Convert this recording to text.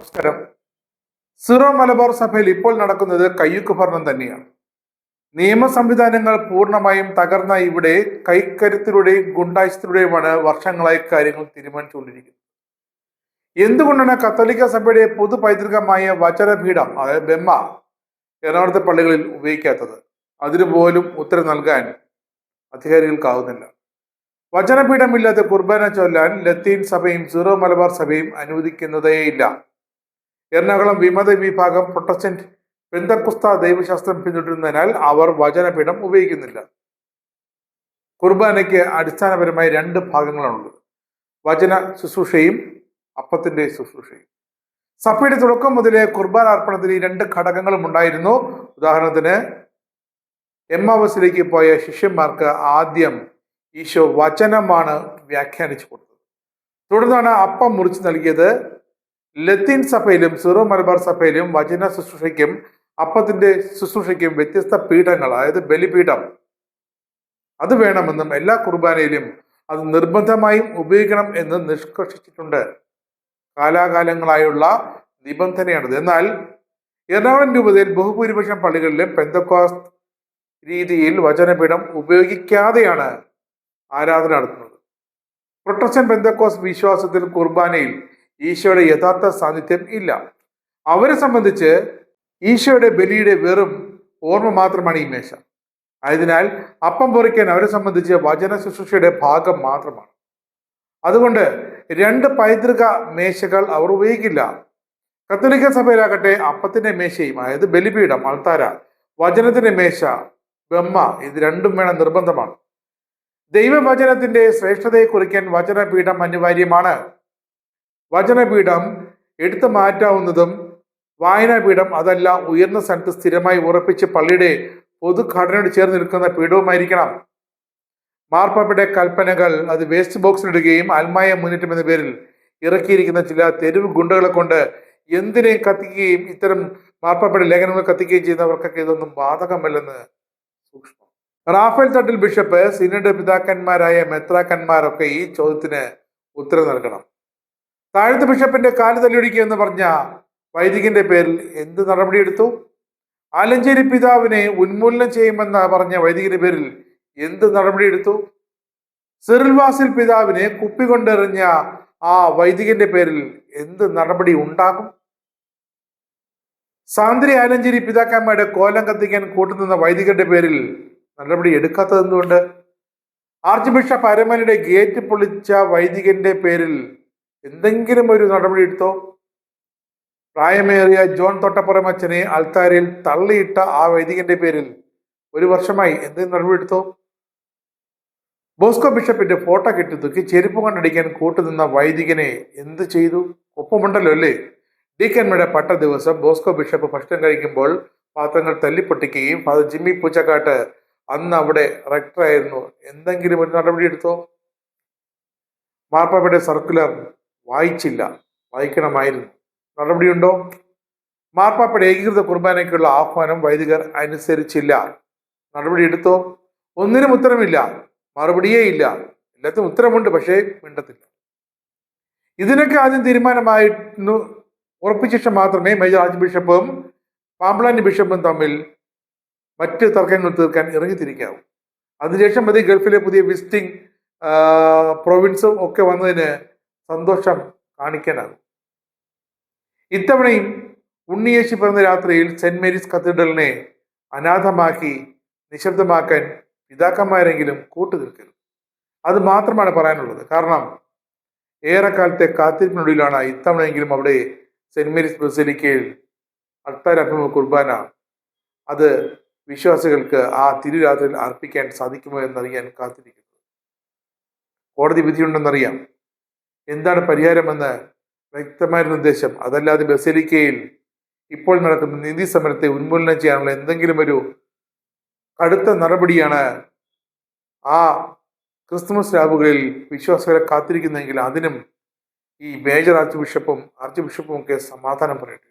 നമസ്കാരം. സിറോ മലബാർ സഭയിൽ ഇപ്പോൾ നടക്കുന്നത് കയ്യൂക്ക് ഭരണം തന്നെയാണ്. നിയമ സംവിധാനങ്ങൾ പൂർണമായും തകർന്ന ഇവിടെ കൈക്കരുത്തിലൂടെയും ഗുണ്ടായുസത്തിലൂടെയുമാണ് വർഷങ്ങളായി കാര്യങ്ങൾ തീരുമാനിച്ചുകൊണ്ടിരിക്കുന്നത്. എന്തുകൊണ്ടാണ് കത്തോലിക്ക സഭയുടെ പൊതു പൈതൃകമായ വചനപീഠം അതായത് ബെമ്മ എറണാകുളത്തെ പള്ളികളിൽ ഉപയോഗിക്കാത്തത്? അതിനു പോലും ഉത്തരം നൽകാൻ അധികാരികൾക്കാവുന്നില്ല. വചനപീഠമില്ലാതെ കുർബാന ചൊല്ലാൻ ലത്തീൻ സഭയും സീറോ മലബാർ സഭയും അനുവദിക്കുന്നതേയില്ല. എറണാകുളം വിമത വിഭാഗം പ്രൊട്ടസ്റ്റന്റ് പെന്തക്കുസ്ത ദൈവശാസ്ത്രം പിന്തുടരുന്നതിനാൽ അവർ വചനപീഠം ഉപയോഗിക്കുന്നില്ല. കുർബാനയ്ക്ക് അടിസ്ഥാനപരമായി രണ്ട് ഭാഗങ്ങളാണുള്ളത്. വചന ശുശ്രൂഷയും അപ്പത്തിന്റെ ശുശ്രൂഷയും. സഭയുടെ തുടക്കം മുതലേ കുർബാന അർപ്പണത്തിൽ ഈ രണ്ട് ഘടകങ്ങളും ഉണ്ടായിരുന്നു. ഉദാഹരണത്തിന് എമ്മാവസിലേക്ക് പോയ ശിഷ്യന്മാർക്ക് ആദ്യം ഈശോ വചനമാണ് വ്യാഖ്യാനിച്ചു കൊടുത്തത്. തുടർന്നാണ് അപ്പം മുറിച്ച് നൽകിയത് ലത്തീൻ സഭയിലും സിറോ മലബാർ സഭയിലും വചന ശുശ്രൂഷയ്ക്കും അപ്പത്തിന്റെ ശുശ്രൂഷയ്ക്കും വ്യത്യസ്ത പീഠങ്ങൾ അതായത് ബലിപീഠം. അത് വേണമെന്നും എല്ലാ കുർബാനയിലും അത് നിർബന്ധമായും ഉപയോഗിക്കണം എന്ന് നിഷ്കർഷിച്ചിട്ടുണ്ട്. കാലാകാലങ്ങളായുള്ള നിബന്ധനയാണിത്. എന്നാൽ എറണാകുളം രൂപതയിൽ ബഹുഭൂരിപക്ഷം പള്ളികളിലും പെന്തക്കോസ് രീതിയിൽ വചനപീഠം ഉപയോഗിക്കാതെയാണ് ആരാധന നടത്തുന്നത്. പ്രൊട്ടസ്റ്റന്റ് പെന്തക്കോസ് വിശ്വാസത്തിൽ കുർബാനയിൽ ഈശോയുടെ യഥാർത്ഥ സാന്നിധ്യം ഇല്ല. അവരെ സംബന്ധിച്ച് ഈശോയുടെ ബലിയുടെ വെറും ഓർമ്മ മാത്രമാണ് ഈ മേശ. ആയതിനാൽ അപ്പം പൊറിക്കാൻ അവരെ സംബന്ധിച്ച് വചന ശുശ്രൂഷയുടെ ഭാഗം മാത്രമാണ്. അതുകൊണ്ട് രണ്ട് പൈതൃക മേശകൾ അവർ ഉപയോഗിക്കില്ല. കത്തോലിക്ക സഭയിലാകട്ടെ അപ്പത്തിന്റെ മേശയും അതായത് ബലിപീഠം അൾത്താര വചനത്തിന്റെ മേശ ബ്രഹ്മ ഇത് രണ്ടും വേണം നിർബന്ധമാണ്. ദൈവവചനത്തിന്റെ ശ്രേഷ്ഠതയെ കുറിക്കാൻ വചനപീഠം അനിവാര്യമാണ്. വചനപീഠം എടുത്തു മാറ്റാവുന്നതും വായനാപീഠം അതല്ല ഉയർന്ന സ്ഥലത്ത് സ്ഥിരമായി ഉറപ്പിച്ച് പള്ളിയുടെ പൊതുഘടനയോട് ചേർന്ന് നിൽക്കുന്ന പീഠവുമായിരിക്കണം. മാർപ്പാപ്പയുടെ കൽപ്പനകൾ അത് വേസ്റ്റ് ബോക്സിലിടുകയും അൽമായ മുന്നേറ്റം എന്ന പേരിൽ ഇറക്കിയിരിക്കുന്ന ചില തെരുവ് ഗുണ്ടകളെ കൊണ്ട് എന്തിനേയും കത്തിക്കുകയും ഇത്തരം മാർപ്പാപ്പയുടെ ലേഖനങ്ങൾ കത്തിക്കുകയും ചെയ്യുന്നവർക്കൊക്കെ ഇതൊന്നും ബാധകമല്ലെന്ന് സൂക്ഷ്മം. റാഫേൽ തട്ടിൽ ബിഷപ്പ് സിനഡ് പിതാക്കന്മാരായ മെത്രാക്കന്മാരൊക്കെ ഈ ചോദ്യത്തിന് ഉത്തരം നൽകണം. താഴത്ത് ബിഷപ്പിന്റെ കാൽ തല്ലിയൊടിക്കുക എന്ന് പറഞ്ഞ വൈദികന്റെ പേരിൽ എന്ത് നടപടിയെടുത്തു? ആലഞ്ചേരി പിതാവിനെ ഉന്മൂലനം ചെയ്യുമെന്ന് പറഞ്ഞ വൈദികന്റെ പേരിൽ എന്ത് നടപടിയെടുത്തു? സിറിൽവാസിൽ പിതാവിനെ കുപ്പി കൊണ്ടെറിഞ്ഞ ആ വൈദികന്റെ പേരിൽ എന്ത് നടപടി ഉണ്ടാകും? സാന്ദ്രി ആലഞ്ചേരി പിതാക്കന്മാരുടെ കോലം കത്തിക്കാൻ കൂട്ടുനിന്ന വൈദികന്റെ പേരിൽ നടപടി എടുക്കാത്തത് എന്തുകൊണ്ട്? ആർച്ച് ബിഷപ്പ് അരമനയുടെ ഗേറ്റ് പൊളിച്ച വൈദികന്റെ പേരിൽ എന്തെങ്കിലും ഒരു നടപടി എടുത്തോ? പ്രായമേറിയ ജോൺ തൊട്ടപ്പുറം അച്ഛനെ അൽത്താരയിൽ തള്ളിയിട്ട ആ വൈദികന്റെ പേരിൽ ഒരു വർഷമായി എന്തെങ്കിലും നടപടി എടുത്തോ? ബോസ്കോ ബിഷപ്പിന്റെ ഫോട്ടോ കെട്ടി തൂക്കി ചെരുപ്പ് കൊണ്ടടിക്കാൻ കൂട്ടുനിന്ന വൈദികനെ എന്ത് ചെയ്തു? ഒപ്പമുണ്ടല്ലോ അല്ലേ? ഡീക്കന്മയുടെ പട്ട ദിവസം ബോസ്കോ ബിഷപ്പ് ഭക്ഷണം കഴിക്കുമ്പോൾ പാത്രങ്ങൾ തല്ലിപ്പൊട്ടിക്കുകയും ഫാദർ ജിമ്മി പൂച്ചക്കാട്ട് അന്ന് അവിടെ റെക്ടറായിരുന്നു എന്തെങ്കിലും ഒരു നടപടി എടുത്തോ? മാർപ്പാപ്പയുടെ സർക്കുലർ വായിച്ചില്ല. വായിക്കണമായിരുന്നു. നടപടിയുണ്ടോ? മാർപ്പാപ്പയുടെ ഏകീകൃത കുർബാനയ്ക്കുള്ള ആഹ്വാനം വൈദികർ അനുസരിച്ചില്ല. നടപടി എടുത്തോ? ഒന്നിനും ഉത്തരമില്ല മറുപടിയേ ഇല്ല. എല്ലാത്തിനും ഉത്തരമുണ്ട് പക്ഷേ മിണ്ടത്തില്ല. ഇതിനൊക്കെ ആദ്യം തീരുമാനമായിരുന്നു. ഉറപ്പിച്ച മാത്രമേ മേജർ ആർച്ച് ബിഷപ്പും പാമ്പ്ലാൻഡ് ബിഷപ്പും തമ്മിൽ മറ്റ് തർക്കങ്ങൾ തീർക്കാൻ ഇറങ്ങിത്തിരിക്കാവൂ. അതിനുശേഷം മതി ഗൾഫിലെ പുതിയ വിസിറ്റിംഗ് പ്രൊവിൻസും ഒക്കെ വന്നതിന് സന്തോഷം കാണിക്കാനാകും. ഇത്തവണയും ഉണ്ണിയേശു പിറന്ന രാത്രിയിൽ സെന്റ് മേരീസ് കത്തീഡ്രലിനെ അനാഥമാക്കി നിശബ്ദമാക്കാൻ പിതാക്കന്മാരെങ്കിലും കൂട്ടുനിൽക്കരുത് അത് മാത്രമാണ് പറയാനുള്ളത്. കാരണം ഏറെക്കാലത്തെ കാത്തിരിപ്പിനൊടുവിലാണ് ഇത്തവണയെങ്കിലും അവിടെ സെന്റ് മേരീസ് ബസലിക്കയിൽ അൾത്താരഭിമുഖ കുർബാന. അത് വിശ്വാസികൾക്ക് ആ തിരുരാത്രിയിൽ അർപ്പിക്കാൻ സാധിക്കുമോ എന്നറിയാൻ കാത്തിരിക്കുന്നത് കോടതി വിധിയുണ്ടെന്നറിയാം. എന്താണ് പരിഹാരമെന്ന് വ്യക്തമായ നിർദ്ദേശം അതല്ലാതെ ബസലിക്കയിൽ ഇപ്പോൾ നടക്കുന്ന നീതി സമരത്തെ ഉന്മൂലനം ചെയ്യാനുള്ള എന്തെങ്കിലും ഒരു കടുത്ത നടപടിയാണ് ആ ക്രിസ്തുമസ് ലാബുകളിൽ വിശ്വാസികളെ കാത്തിരിക്കുന്നെങ്കിൽ അതിനും ഈ മേജർ ആർച്ച് ബിഷപ്പും ആർച്ച് ബിഷപ്പും ഒക്കെ സമാധാനം പറയട്ടെ.